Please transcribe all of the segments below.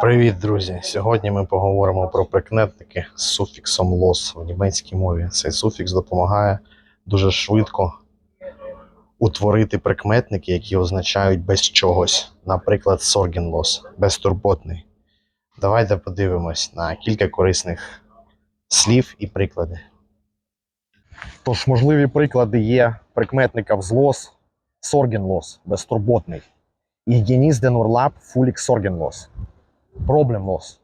Привіт, друзі! Сьогодні ми поговоримо про прикметники з суфіксом los в німецькій мові. Цей суфікс допомагає дуже швидко утворити прикметники, які означають без чогось. Наприклад, sorgenlos – безтурботний. Давайте подивимось на кілька корисних слів і приклади. Тож, можливі приклади є прикметника взлос, sorgenlos – безтурботний. Urlaub völlig sorgenlos. Problemlos.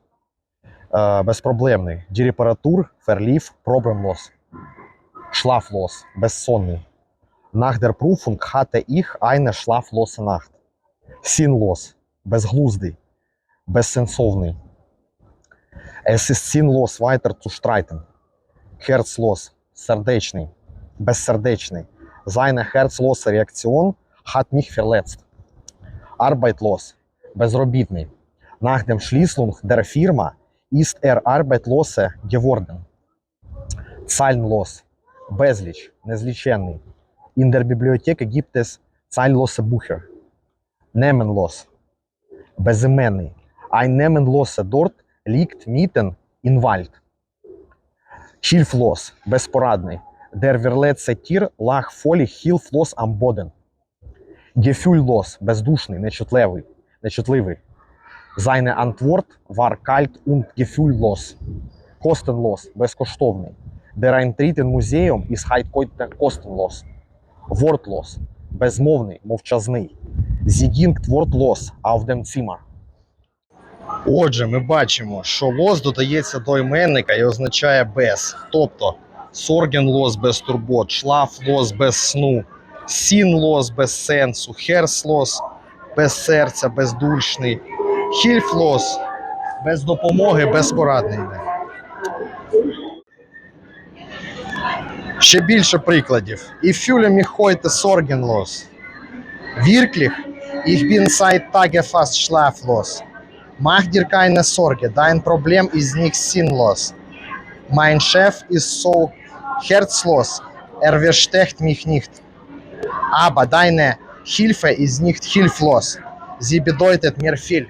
Е, безпроблемний. Reparatur verlief problemlos. Schlaflos. Безсонний. Der Prüfung hatte ich eine schlaflose Nacht. Sinnlos. Безглуздий. Безсенсовний. Es ist sinnlos weiter zu streiten. Herzlos. Сердечний. Безсердечний. Seine herzlose Reaktion hat mich verletzt. Arbeitlos. Безробітний. Nach dem Schließung der Firma ist er arbeitslose geworden. Zahlenlos. Безліч. Незліченний. In der Bibliothek gibt es zahllose Bücher. Namenlos. Безіменний. Ein Namenlose dort liegt mitten im Wald. Hilflos. Безпорадний. Der verletzte Tier lag völlig hilflos am Boden. Gefühllos. Бездушний. Нечутливий. Нечутливий. Antwort war kalt und gefühllos. Kostenlos, безкоштовний. In Museum ist heute kostenlos. Wortlos, безмовний, мовчазний. Ging wortlos auf. Отже, ми бачимо, що лос додається до іменника і означає без. Тобто сорген лос без турбот, шлаф лос без сну, сін лос без сенсу, херс без серця, бездушний, хільфлос без допомоги, безпорадний. Ще більше прикладів. І fühle mich heute sorgenlos. Wirklich, ich bin seit Tage fast schlaflos. Mach dir keine Sorge, dein Problem ist nicht sinnlos. Mein Chef ist so herzlos, er versteht mich nicht. aber deine Hilfe ist nicht hilflos. Sie bedeutet mir viel.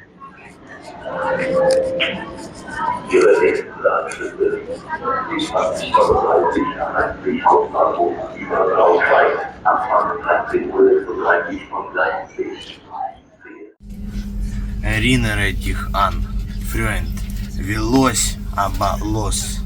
Erinnere dich an, Freund, wie los, aber los.